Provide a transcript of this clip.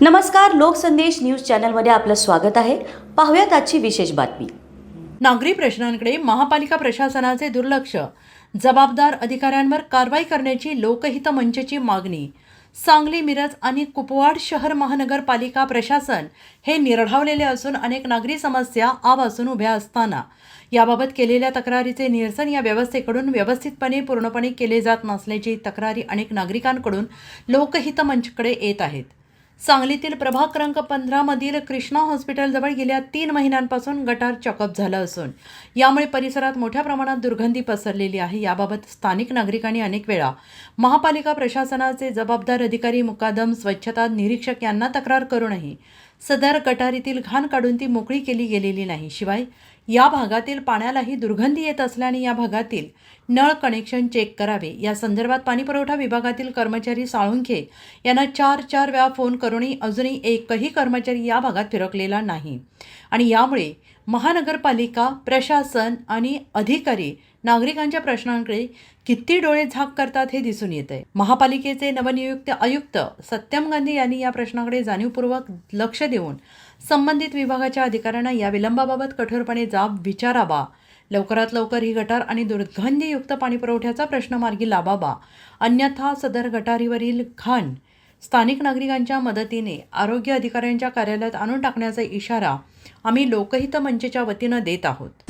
नमस्कार लोकसंदेश न्यूज चॅनलमध्ये आपलं स्वागत आहे. पाहूयात आजची विशेष बातमी. नागरी प्रश्नांकडे महापालिका प्रशासनाचे दुर्लक्ष. जबाबदार अधिकाऱ्यांवर कारवाई करण्याची लोकहित मंचची मागणी. सांगली मिरज आणि कुपवाड शहर महानगरपालिका प्रशासन हे निर्ढावलेले असून अनेक नागरी समस्या आवासून उभ्या असताना. याबाबत केलेल्या तक्रारीचे निरसन या व्यवस्थेकडून व्यवस्थितपणे पूर्णपणे केले जात नसल्याची तक्रारी अनेक नागरिकांकडून लोकहित मंचकडे येत आहेत. सांगलीतील प्रभाग क्रमांक पंधरामधील कृष्णा हॉस्पिटलजवळ गेल्या तीन महिन्यांपासून गटार चॉकअप झालं असून यामुळे परिसरात मोठ्या प्रमाणात दुर्गंधी पसरलेली आहे. याबाबत स्थानिक नागरिकांनी अनेक वेळा महापालिका प्रशासनाचे जबाबदार अधिकारी मुकादम स्वच्छता निरीक्षक यांना तक्रार करूनही सदर गटारीतील घाण काढून ती मोकळी केली गेलेली नाही. शिवाय या भागातील पाण्यालाही दुर्गंधी येत असल्याने या भागातील नळ कनेक्शन चेक करावे. या संदर्भात पाणीपुरवठा विभागातील कर्मचारी साळुंखे यांना चार चार वेळा फोन करूनही अजूनही एकही कर्मचारी या भागात फिरकलेला नाही. आणि यामुळे महानगरपालिका प्रशासन आणि अधिकारी नागरिकांच्या प्रश्नांकडे किती डोळे झाक करतात हे दिसून येत आहे महापालिकेचे नवनियुक्त आयुक्त सत्यम गांधी यांनी या प्रश्नाकडे जाणीवपूर्वक लक्ष देऊन संबंधित विभागाच्या अधिकाऱ्यांना या विलंबाबाबत कठोरपणे जाब विचारावा लवकरात लवकर ही गटार आणि दुर्गंधीयुक्त पाणीपुरवठ्याचा प्रश्न मार्गी लावावा अन्यथा सदर गटारीवरील घाण स्थानिक नागरिकांच्या मदतीने आरोग्य अधिकाऱ्यांच्या कार्यालयात आणून टाकण्याचा इशारा आम्ही लोकहित मंचच्या वतीनं देत आहोत.